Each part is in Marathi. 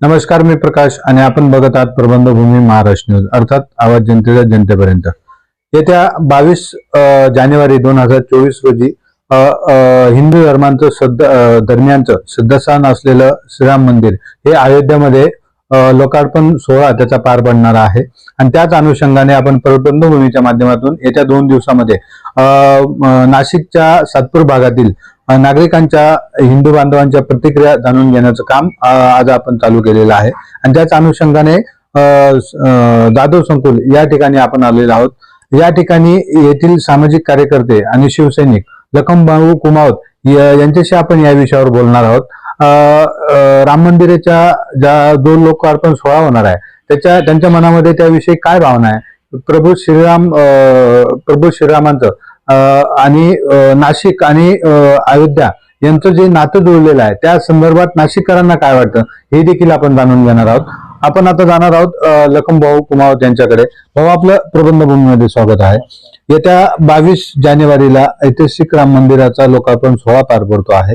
नमस्कार मी प्रकाश आणि आपण बघत आहात प्रबंधभूमी महाराष्ट्र न्यूज. अर्थात आवाज जनतेच्या जनतेपर्यंत. येत्या बावीस जानेवारी दोन हजार चोवीस रोजी हिंदू धर्मांचं सद दरम्यानचं धर्मियांचं असलेलं श्रीराम मंदिर हे अयोध्यामध्ये लोकार्पण सोहळा त्याचा पार पडणार आहे. आणि त्याच अनुषंगाने आपण प्रबंधभूमीच्या माध्यमातून येत्या दोन दिवसामध्ये नाशिकच्या सातपूर भागातील नागरिकांच्या हिंदू बांधवांच्या प्रतिक्रिया जाणून घेण्याचं काम आज आपण चालू केलेलं आहे. आणि त्याच अनुषंगाने दादव जाधव संकुल या ठिकाणी आपण आलेलो आहोत. या ठिकाणी येथील सामाजिक कार्यकर्ते आणि शिवसैनिक लखनभाऊ कुमावत या- यांच्याशी आपण या विषयावर बोलणार आहोत. राम मंदिराच्या ज्या जो लोकार्पण सोहळा होणार आहे त्याच्या त्यांच्या मनामध्ये त्याविषयी काय भावना आहे? प्रभू श्रीराम प्रभू श्रीरामांचं आणि नाशिक आणि अयोध्या यांचं जे नातं जुळलेलं आहे त्या संदर्भात नाशिककरांना काय वाटतं? हे देखील आपण जाणून घेणार आहोत. आपण आता जाणार आहोत अ, लखन भाऊ कुमावत यांच्याकडे. भाऊ आपलं प्रबंधभूमीमध्ये स्वागत आहे. येत्या बावीस जानेवारीला ऐतिहासिक राम मंदिराचा लोकार्पण सोहळा पार पडतो आहे.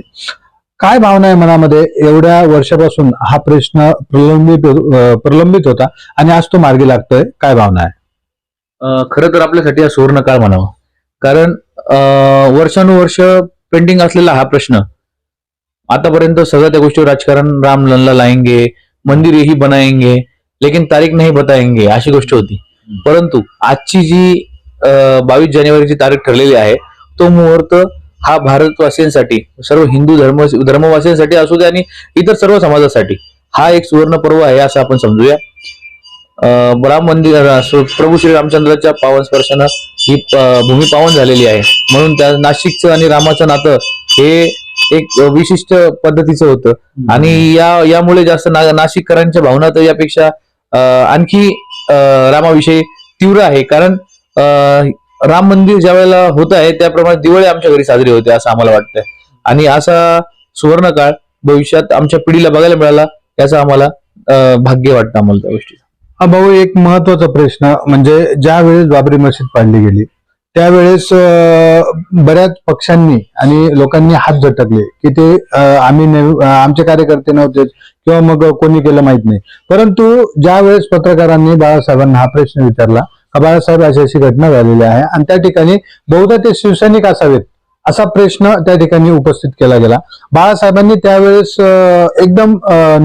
काय भावना आहे मनामध्ये? एवढ्या वर्षापासून हा प्रश्न प्रलंबित प्रलंबित होता आणि आज तो मार्गी लागतोय. काय भावना आहे? खर खरं तर आपल्यासाठी हा सुवर्ण काळ म्हणावा. कारण वर्षानुवर्ष पेंडिंग असलेला हा प्रश्न. आतापर्यंत सगळ्या त्या गोष्टीवर राजकारण राम लल्ला लाएंगे मंदिर ही बनाएंगे लेकिन तारीख नाही बताएंगे अशी गोष्ट होती. परंतु आजची जी बावीस जानेवारीची तारीख ठरलेली आहे तो मुहूर्त हा भारतवासियांसाठी सर्व हिंदू धर्म धर्मवासियांसाठी असू दे आणि इतर सर्व समाजासाठी हा एक सुवर्ण पर्व आहे असं आपण समजूया. राम मंदिर प्रभू श्री रामचंद्राच्या पावन स्पर्शानं ही भूमी पावन झालेली आहे. म्हणून त्या नाशिकचं आणि रामाचं नातं हे एक विशिष्ट पद्धतीचं होतं. आणि या यामुळे जास्त ना, नाशिककरांच्या भावना तर यापेक्षा आणखी रामाविषयी तीव्र आहे. कारण राम मंदिर ज्या वेळेला होत आहे त्याप्रमाणे दिवाळी आमच्या घरी साजरी होते असं आम्हाला वाटतंय. आणि असा सुवर्णकाळ भविष्यात आमच्या पिढीला बघायला मिळाला याचं आम्हाला भाग्य वाटतं आम्हाला त्या गोष्टी हा भाऊ एक महत्त्वाचा प्रश्न म्हणजे ज्या वेळेस बाबरी मशीद पाडली गेली त्यावेळेस बऱ्याच पक्षांनी आणि लोकांनी हात झटकले की ते आम्ही आमचे कार्यकर्ते नव्हते किंवा मग कोणी केलं माहीत नाही. परंतु ज्या वेळेस पत्रकारांनी बाळासाहेबांना हा प्रश्न विचारला बाळासाहेब अशी अशी घटना झालेली आहे आणि त्या ठिकाणी बहुधा ते शिवसैनिक असावेत. असा प्रश्न त्या ठिकाणी उपस्थित केला गेला. बाळासाहेबांनी त्यावेळेस एकदम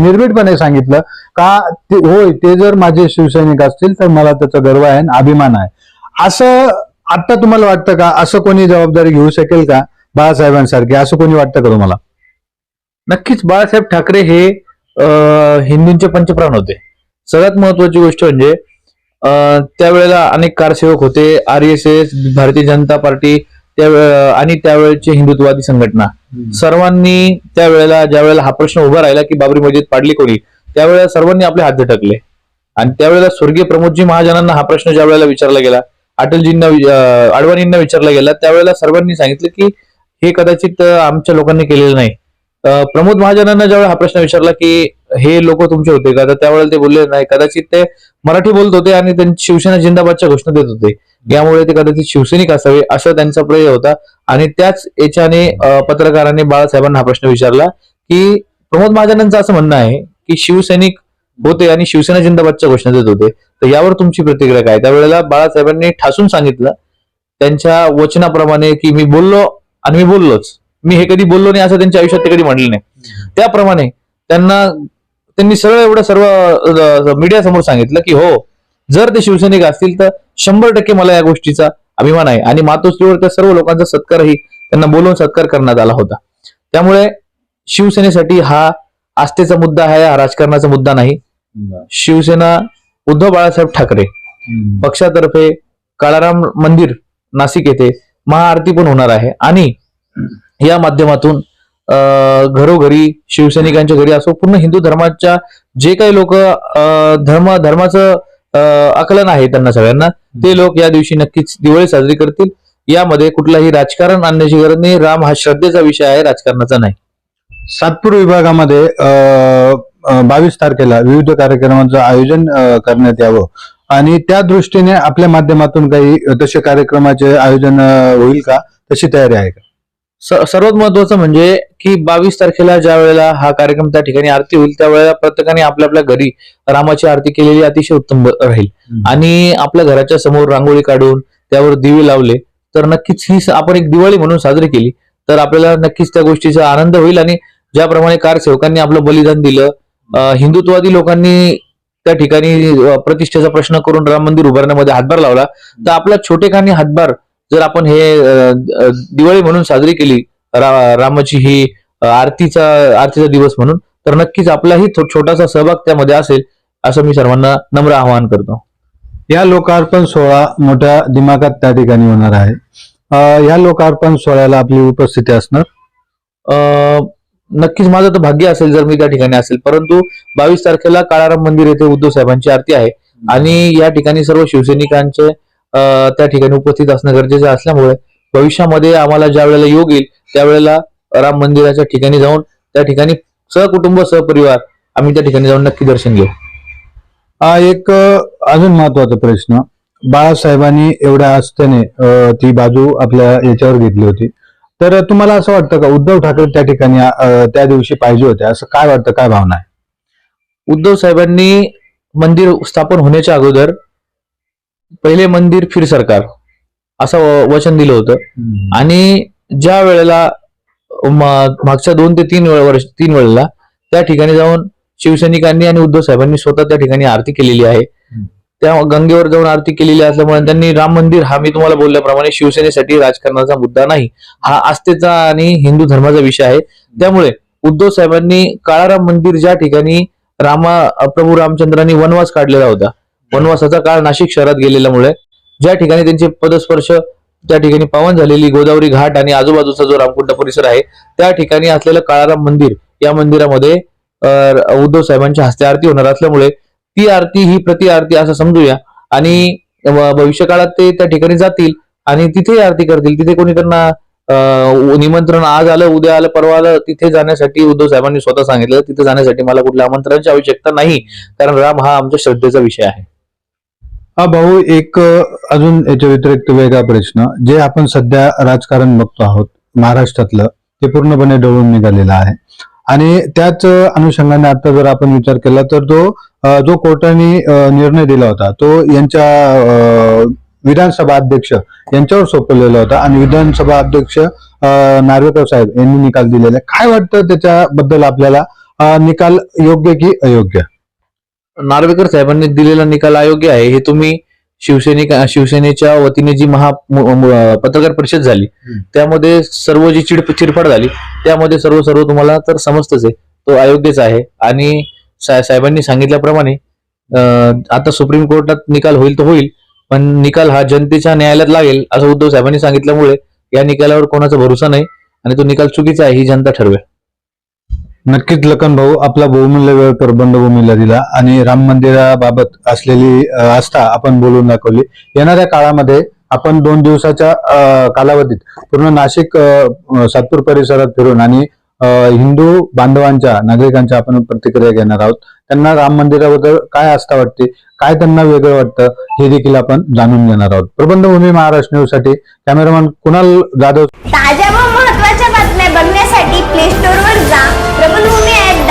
निर्भीडपणे सांगितलं का ते होय ते जर माझे शिवसैनिक असतील तर मला त्याचा गर्व आहे आणि अभिमान आहे. असं आता तुम्हाला वाटतं का? असं कोणी जबाबदारी घेऊ शकेल का बाळासाहेबांसारखे? असं कोणी वाटतं का तुम्हाला? नक्कीच बाळासाहेब ठाकरे हे हिंदूंचे पंचप्राण होते. सगळ्यात महत्वाची गोष्ट म्हणजे त्यावेळेला अनेक कारसेवक होते. R S S Bharatiya Janata party त्यावेळे आणि त्यावेळेचे हिंदुत्ववादी संघटना. सर्वांनी त्यावेळेला ज्या वेळेला हा प्रश्न उभा राहिला की बाबरी मस्जिद पाडली कोणी त्यावेळेला सर्वांनी आपले हात झटकले. आणि त्यावेळेला स्वर्गीय प्रमोदजी महाजनांना हा प्रश्न ज्या वेळेला विचारला गेला अटलजींना अडवाणींना विचारला गेला त्यावेळेला सर्वांनी सांगितलं की हे कदाचित आमच्या लोकांनी केलेलं नाही. प्रमोद महाजनांना ज्यावेळेला हा प्रश्न विचारला की हे लोक तुमचे होते का? तर त्यावेळेला ते बोलले नाही कदाचित ते मराठी बोलत होते आणि त्यांची शिवसेना जिंदाबादच्या घोषणा देत होते. यामुळे ते कदाचित शिवसैनिक असावे असा त्यांचा प्रयोग होता. आणि त्याच याच्याने पत्रकारांनी बाळासाहेबांना हा प्रश्न विचारला की प्रमोद महाजनांचं असं म्हणणं आहे की शिवसैनिक होते आणि शिवसेना जिंदाबादच्या घोषणा देत होते. तर यावर तुमची प्रतिक्रिया काय? त्यावेळेला बाळासाहेबांनी ठासून सांगितलं त्यांच्या वचनाप्रमाणे की मी बोललो आणि मी बोललोच. मी हे कधी बोललो नाही असं त्यांच्या आयुष्यात ते कधी म्हणलं नाही. त्याप्रमाणे त्यांना त्यांनी सरळ एवढं सर्व मीडिया समोर सांगितलं की हो जर ते शिवसैनिक असतील तर शंभर टक्के मला या गोष्टीचा अभिमान आहे. आणि मातोश्रीवर त्या सर्व लोकांचा सत्कारही त्यांना बोलवून सत्कार करण्यात आला होता. त्यामुळे शिवसेनेसाठी हा आस्थेचा मुद्दा आहे हा राजकारणाचा मुद्दा नाही. शिवसेना उद्धव बाळासाहेब ठाकरे पक्षातर्फे काळाराम मंदिर नाशिक येथे महाआरती पण होणार आहे. आणि या माध्यमातून घरोघरी शिवसैनिकांच्या घरी असो पूर्ण हिंदू धर्माच्या जे काही लोक धर्म धर्माचं आकलन आहे त्यांना सगळ्यांना. ते लोक या दिवशी नक्कीच दिवाळी साजरी करतील. यामध्ये कुठलाही राजकारण आणण्याची गरज नाही. राम हा श्रद्धेचा विषय आहे राजकारणाचा नाही. सातपूर विभागामध्ये बावीस तारखेला विविध कार्यक्रमांचं आयोजन करण्यात यावं. आणि त्या दृष्टीने आपल्या माध्यमातून काही तसे कार्यक्रमाचे आयोजन होईल का? तशी तयारी आहे का? सर्वात महत्वाचं म्हणजे की बावीस तारखेला ज्या वेळेला हा कार्यक्रम त्या ठिकाणी आरती होईल त्यावेळेला प्रत्येकाने आपल्या आपल्या घरी रामाची आरती केलेली अतिशय उत्तम राहील. आणि आपल्या घराच्या समोर रांगोळी काढून त्यावर दिवे लावले तर नक्कीच ही आपण एक दिवाळी म्हणून साजरी केली तर आपल्याला नक्कीच त्या गोष्टीचा आनंद होईल. आणि ज्याप्रमाणे कारसेवकांनी आपलं बलिदान दिलं हिंदुत्ववादी लोकांनी त्या ठिकाणी प्रतिष्ठेचा प्रश्न करून राम मंदिर उभारण्यामध्ये हातभार लावला तर आपला छोटेखानी हातभार जर आपण हे दिवाळी म्हणून साजरी केली रा- रामाची ही आरतीचा आरतीचा दिवस म्हणून तर नक्कीच आपलाही छोटासा सहभाग त्यामध्ये असेल असं मी सर्वांना नम्र आवाहन करतो. या लोकार्पण सोहळा मोठ्या दिमागात त्या ठिकाणी होणार आहे. या लोकार्पण सोहळ्याला आपली उपस्थिती असणार? नक्कीच माझं तर भाग्य असेल जर मी त्या ठिकाणी असेल परंतु बावीस तारखेला काळाराम मंदिर येथे उद्धव साहेबांची आरती आहे. आणि या ठिकाणी सर्व शिवसैनिकांचे त्या ठिकाणी उपस्थित असणं गरजेचं असल्यामुळे भविष्यामध्ये आम्हाला ज्या वेळेला योग येईल त्यावेळेला राम मंदिराच्या ठिकाणी जाऊन त्या ठिकाणी सहकुटुंब सहपरिवार आम्ही त्या ठिकाणी जाऊन नक्की दर्शन घेऊ. हा एक अजून महत्त्वाचा प्रश्न. बाळासाहेबांनी एवढ्या आस्थेने ती बाजू आपल्या याच्यावर घेतली होती. तर तुम्हाला असं वाटतं का उद्धव ठाकरे त्या ठिकाणी त्या दिवशी पाहिजे होते? असं काय वाटतं काय भावना आहे? उद्धव साहेबांनी मंदिर स्थापन होण्याच्या अगोदर पहिले मंदिर फिर सरकार असं वचन दिलं होतं. आणि ज्या वेळेला मागच्या दोन ते तीन वेळ वर्ष तीन वेळेला त्या ठिकाणी जाऊन शिवसैनिकांनी आणि उद्धव साहेबांनी स्वतः त्या ठिकाणी आरती केलेली आहे. त्या गंगेवर जाऊन आरती केलेली असल्यामुळे त्यांनी राम मंदिर हा मी तुम्हाला बोलल्याप्रमाणे शिवसेनेसाठी राजकारणाचा मुद्दा नाही. हा आस्थेचा आणि हिंदू धर्माचा विषय आहे. त्यामुळे उद्धव साहेबांनी काळाराम मंदिर ज्या ठिकाणी रामा प्रभू रामचंद्रांनी वनवास काढलेला होता वनवासाचा काळ नाशिक शहरात गेलेल्यामुळे ज्या ठिकाणी त्यांचे पदस्पर्श त्या ठिकाणी पावन झालेली गोदावरी घाट आणि आजूबाजूचा जो रामकुंड परिसर आहे त्या ठिकाणी असलेलं काळाराम मंदिर या मंदिरामध्ये उद्धव साहेबांच्या हस्ते आरती होणार असल्यामुळे ती आरती ही प्रति आरती असं समजूया. आणि भविष्य काळात ते त्या ठिकाणी जातील आणि तिथे आरती करतील. तिथे कोणी त्यांना निमंत्रण आज आलं उद्या आलं परवा आलं तिथे जाण्यासाठी उद्धव साहेबांनी स्वतः सांगितलं. तिथे जाण्यासाठी मला कुठल्या आमंत्रणाची आवश्यकता नाही. कारण राम हा आमच्या श्रद्धेचा विषय आहे. हा भाऊ एक अजून याच्या व्यतिरिक्त वेगळा प्रश्न. जे आपण सध्या राजकारण बघतो आहोत महाराष्ट्रातलं ते पूर्णपणे डळून निघालेलं आहे. आणि त्याच अनुषंगाने आता जर आपण विचार केला तर तो जो कोर्टाने निर्णय दिला होता तो यांच्या विधानसभा अध्यक्ष यांच्यावर सोपवलेला होता आणि विधानसभा अध्यक्ष नार्वेकर साहेब यांनी निकाल दिलेला. आहे काय वाटतं त्याच्याबद्दल आपल्याला? निकाल योग्य की अयोग्य? नार्वेकर साहेबांनी दिलेला निकाल अयोग्य आहे. हे तुम्ही शिवसैनिक शिवसेनेच्या वतीने जी महा पत्रकार परिषद झाली. त्यामध्ये सर्व जी चिड चिरफाड झाली त्यामध्ये सर्व सर्व तुम्हाला तर समजतच आहे. तो अयोग्यच आहे. आणि साहेबांनी सांगितल्याप्रमाणे आता सुप्रीम कोर्टात निकाल होईल तर होईल पण निकाल हा जनतेच्या न्यायालयात लागेल असं उद्धव साहेबांनी सांगितल्यामुळे या निकालावर कोणाचा भरोसा नाही आणि तो निकाल चुकीचा आहे ही जनता ठरवेल. नक्कीच लखन भाऊ आपला बहुमूल्य वेळ प्रबंधभूमीला दिला आणि राम मंदिराबाबत असलेली आस्था आपण बोलून दाखवली. येणाऱ्या काळामध्ये आपण दोन दिवसाच्या कालावधीत पूर्ण नाशिक सातपूर परिसरात फिरून आणि हिंदू बांधवांच्या नागरिकांच्या आपण प्रतिक्रिया घेणार आहोत. त्यांना राम मंदिराबद्दल काय आस्था वाटते काय त्यांना वेगळं वाटतं हे देखील आपण जाणून घेणार आहोत. प्रबंधभूमी महाराष्ट्र न्यूजसाठी कॅमेरामॅन कुणाल जाधव? ताज्या व महत्त्वाच्या बातम्या बघण्यासाठी प्ले स्टोर